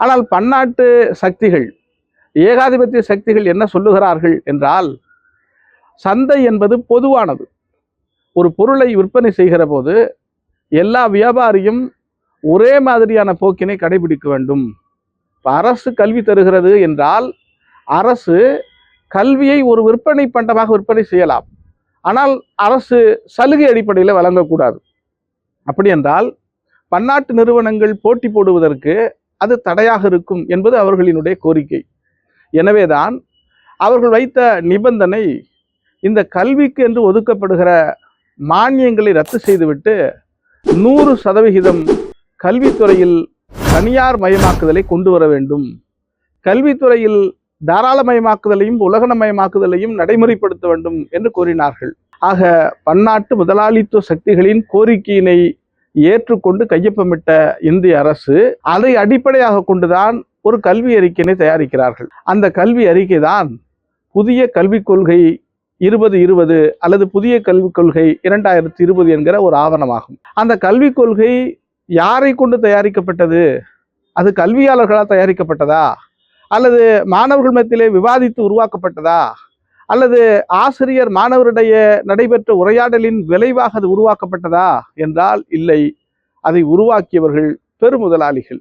ஆனால் பன்னாட்டு சக்திகள் ஏகாதிபத்திய சக்திகள் என்ன சொல்லுகிறார்கள் என்றால் சந்தை என்பது பொதுவானது. ஒரு பொருளை விற்பனை செய்கிற போது எல்லா வியாபாரியும் ஒரே மாதிரியான போக்கினை கடைபிடிக்க வேண்டும். இப்போ அரசு கல்வி தருகிறது என்றால் அரசு கல்வியை ஒரு விற்பனை பண்டமாக விற்பனை செய்யலாம். ஆனால் அரசு சலுகை அடிப்படையில் வழங்கக்கூடாது. அப்படி என்றால் பன்னாட்டு நிறுவனங்கள் போட்டி போடுவதற்கு அது தடையாக இருக்கும் என்பது அவர்களினுடைய கோரிக்கை. எனவேதான் அவர்கள் வைத்த நிபந்தனை இந்த கல்விக்கு என்று ஒதுக்கப்படுகிற மானியங்களை ரத்து செய்துவிட்டு நூறு சதவிகிதம் கல்வித்துறையில் தனியார் மயமாக்குதலை கொண்டு வர வேண்டும். கல்வித்துறையில் தாராளமயமாக்குதலையும் உலகமயமாக்குதலையும் நடைமுறைப்படுத்த வேண்டும் என்று கூறினார்கள் ஆக பன்னாட்டு முதலாளித்துவ சக்திகளின் கோரிக்கையினை ஏற்றுக்கொண்டு கையொப்பமிட்ட இந்திய அரசு அதை அடிப்படையாக கொண்டுதான் ஒரு கல்வி அறிக்கையினை தயாரிக்கிறார்கள். அந்த கல்வி அறிக்கை தான் புதிய கல்விக் கொள்கை இருபது இருபது அல்லது புதிய கல்விக் கொள்கை இரண்டாயிரத்தி இருபது என்கிற ஒரு ஆவணமாகும். அந்த கல்விக் கொள்கை யாரை கொண்டு தயாரிக்கப்பட்டது? அது கல்வியாளர்களால் தயாரிக்கப்பட்டதா? அல்லது மாணவர்கள் மத்தியிலே விவாதித்து உருவாக்கப்பட்டதா? அல்லது ஆசிரியர் மாணவரிடையே நடைபெற்ற உரையாடலின் விளைவாக அது உருவாக்கப்பட்டதா? என்றால் இல்லை. அதை உருவாக்கியவர்கள் பெருமுதலாளிகள்.